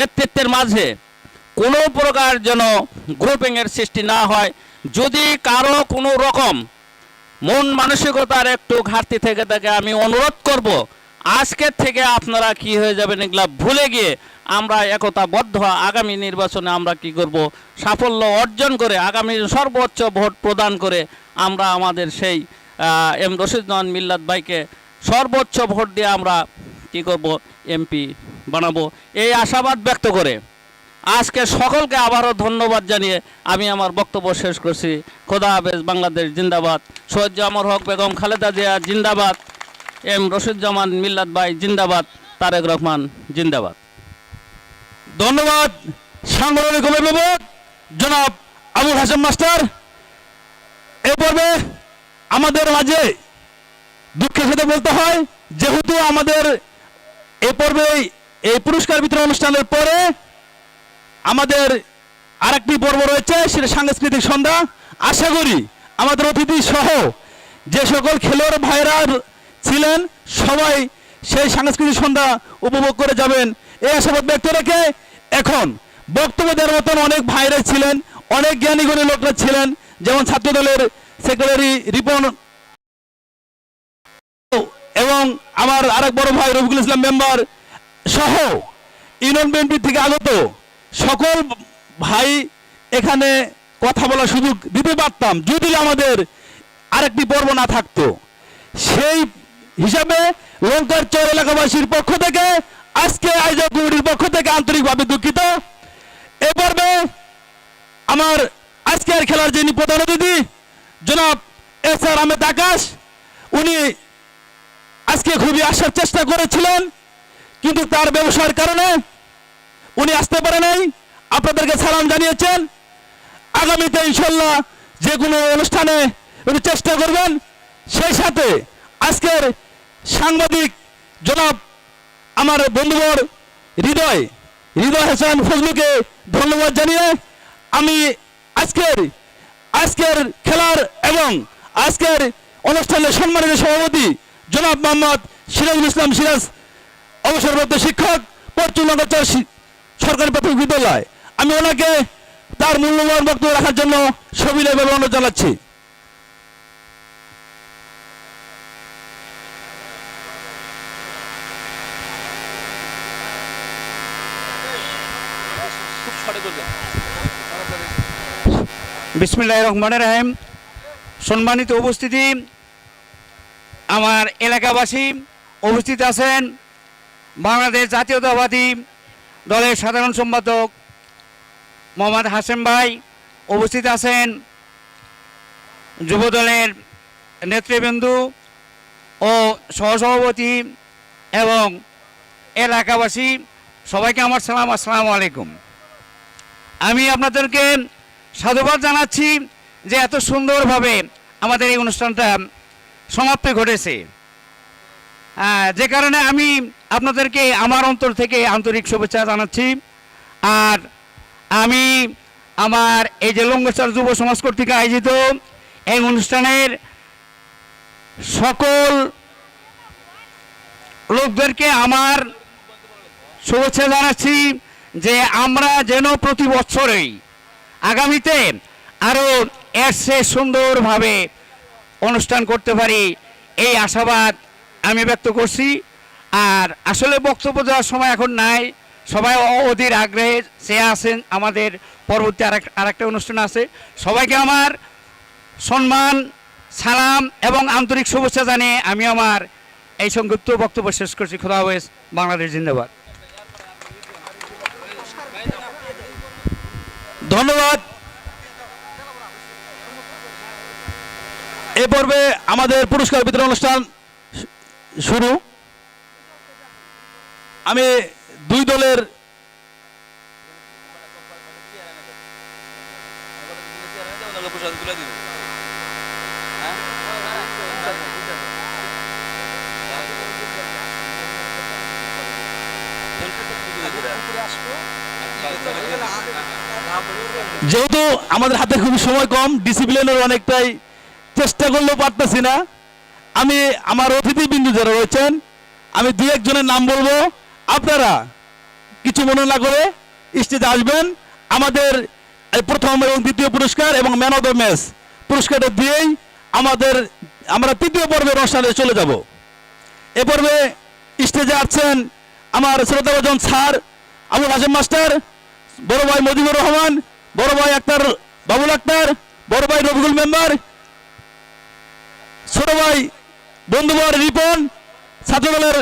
নেতৃত্বের মাঝে কোনো প্রকার যেন গ্রুপিংয়ের সৃষ্টি না হয়, যদি কারও কোনো রকম মন মানসিকতার একটু ঘাটতি থেকে থাকে, আমি অনুরোধ করব আজকের থেকে আপনারা কি হয়ে যাবেন এগুলা ভুলে গিয়ে আমরা একতাবদ্ধ আগামী নির্বাচনে আমরা কি করব? সাফল্য অর্জন করে, আগামী সর্বোচ্চ ভোট প্রদান করে আমরা আমাদের সেই এম রশিদুজ্জামান মিল্লাত ভাইকে সর্বোচ্চ ভোট দিয়ে আমরা কি করব? এমপি বানাবো। এই আশাবাদ ব্যক্ত করে আজকে সকলকে আবারও ধন্যবাদ জানিয়ে আমি আমার বক্তব্য শেষ করছি। খোদা হাফেজ, বাংলাদেশ জিন্দাবাদ। সৈয়দ আমর হক বেগম খালেদা জিয়া জিন্দাবাদ। এম রশিদুজ্জামান মিল্লাত ভাই জিন্দাবাদ। তারেক রহমান জিন্দাবাদ। ধন্যবাদ। সাংগঠনিক অভিভাবক জনাব আবুল হাসান মাস্টার। এ পর্বে আমাদের মাঝে দুঃখের সাথে বলতে হয়, যেহেতু আমাদের এ পর্বে এই পুরস্কার বিতরণ অনুষ্ঠানের পরে আমাদের আরেকটি পর্ব রয়েছে, সেটা সাংস্কৃতিক সন্ধ্যা। আশা করি আমাদের অতিথি সহ যে সকল খেলোয়াড় ভাইরা ছিলেন, সবাই সেই সাংস্কৃতিক সন্ধ্যা উপভোগ করে যাবেন। এই আশাবাদ ব্যক্ত রেখে এখন বক্তব্য দেওয়ার মতন অনেক ভাইরা ছিলেন, অনেক জ্ঞানী গুণী লোকরা ছিলেন, যেমন ছাত্রদলের সেক্রেটারি রিপন এবং আমার আরেক বড় ভাই রফিকুল ইসলাম মেম্বার সহ ইউনিয়ন বিএনপি থেকে আগত সকল ভাই এখানে কথা বলার সুযোগ দিতে পারতাম। যদি আমাদের আরেকটি পর্ব না থাকতো। সেই হিসাবে লঙ্কার চর এলাকাবাসীর পক্ষ থেকে, আজকে আয়োজক কমিটির পক্ষ থেকে আন্তরিকভাবে দুঃখিত। এ পর্বে আমার আজকের খেলার যিনি প্রধান অতিথি, জনাব এস আর আহমেদ আকাশ, উনি আজকে খুবই আসার চেষ্টা করেছিলেন। কিন্তু তার ব্যবসার কারণে উনি আসতে পারে নাই। আপনাদেরকে সালাম জানিয়েছেন। আগামীতে ইনশাল্লাহ যে কোনো অনুষ্ঠানে উনি চেষ্টা করবেন। সেই সাথে আজকের সাংবাদিক জনাব আমার বন্ধুবর হৃদয় হৃদয় হাসান ফজলুকে ধন্যবাদ জানিয়ে আমি আজকের আজকের খেলার এবং আজকের অনুষ্ঠানের সম্মানিত সভাপতি জনাব মোহাম্মদ সিরাজুল ইসলাম সিরাজ অবসরপ্রাপ্ত শিক্ষক পশ্চিমবঙ্গ চর- সরকারি প্রাথমিক বিদ্যালয়। আমি ওনাকে তার মূল্যবান বক্তব্য রাখার জন্য সবিনয়ভাবে অনুরোধ জানাচ্ছি। বিসমিল্লাহ রহমান রাহিম। সম্মানিত উপস্থিতি, আমার এলাকাবাসী উপস্থিত আছেন বাংলাদেশ জাতীয়তাবাদী দলের সাধারণ সম্পাদক মোহাম্মদ হাসেম ভাই উপস্থিত আছেন যুব দলের নেতৃবৃন্দু ও সহসভাপতি এবং এলাকাবাসী, সবাইকে আমার সালাম, আসসালামু আলাইকুম। আমি আপনাদেরকে সাধুবাদ জানাচ্ছি যে এত সুন্দরভাবে আমাদের এই অনুষ্ঠানটা সমাপ্তি ঘটেছে। যে কারণে আমি আপনাদেরকে আমার অন্তর থেকে আন্তরিক শুভেচ্ছা জানাচ্ছি। আর আমি আমার এই যে লঙ্গচার যুব সমাজ কর্তৃক আয়োজিত এই অনুষ্ঠানের সকল লোকদেরকে আমার শুভেচ্ছা জানাচ্ছি যে আমরা যেন প্রতি বছরেই আগামীতে আরও এর সে সুন্দরভাবে অনুষ্ঠান করতে পারি। এই আশাবাদ আমি ব্যক্ত করছি। আর আসলে বক্তব্য দেওয়ার সময় এখন নাই। সবাই অধীর আগ্রহে সে আছেন আমাদের পরবর্তী আরেক আরেকটা অনুষ্ঠান আছে। সবাইকে আমার সম্মান, সালাম এবং আন্তরিক শুভেচ্ছা জানিয়ে আমি আমার এই সংক্ষিপ্ত বক্তব্য শেষ করছি। খোদা হাফেজ, বাংলাদেশ জিন্দাবাদ। ধন্যবাদ। এ পর্বে আমাদের পুরস্কার বিতরণ অনুষ্ঠান শুরু। আমি দুই দলের যেহেতু আমাদের হাতে খুবই সময় কম ডিসিপ্লিনের অনেকটাই চেষ্টা করলেও পারতেছি না। আমি আমার অতিথি বিন্দু যারা রয়েছেন, আমি দু একজনের নাম বলব। আপনারা কিছু মনে না করে স্টেজে আসবেন। আমাদের প্রথম এবং দ্বিতীয় পুরস্কার এবং ম্যান অফ দ্য ম্যাচ পুরস্কারটা দিয়েই আমাদের, আমরা তৃতীয় পর্বের অনুষ্ঠানে চলে যাব। এ পর্বে স্টেজে আছেন আমার শ্রোতাভাজন স্যার আবুল হাসেম মাস্টার, বড় ভাই মজিবুর রহমান, বড় ভাই আক্তার বাবুল আক্তার, বড় ভাই রবিকুল মেম্বার, ছোট ভাই বন্ধুবর রিপন, ছাত্রদলের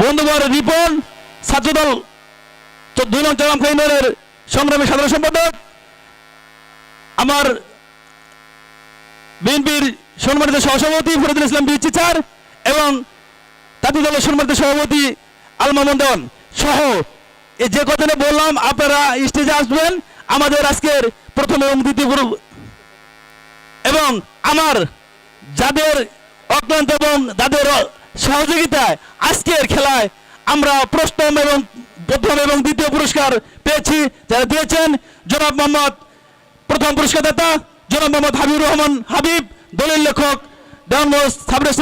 বন্ধুবর রিপন, ছাত্রদল দুই নং চরম কেন্দ্রের সংগ্রামী সাধারণ সম্পাদক, আমার বিএনপির সম্মানিত সহসভাপতি ফরিদুল ইসলাম বিচি স্যার এবং তাঁতি দলের সম্মানিত সভাপতি আল মামুন দেওয়ান সহ। এই যে কথাটা বললাম, আপনারা স্টেজে আসবেন। আমাদের আজকের প্রথম এবং দ্বিতীয় গ্রুপ এবং আমার যাদের অক্লান্ত এবং যাদের সহযোগিতায় আজকের খেলায় আমরা প্রথম এবং প্রথম এবং দ্বিতীয় পুরস্কার পেয়েছি, যারা দিয়েছেন জনাব মোহাম্মদ প্রথম পুরস্কার দাতা জনাব মোহাম্মদ হাবিবুর রহমান হাবিব দলিল লেখক দেওয়ান সাবরেস্ট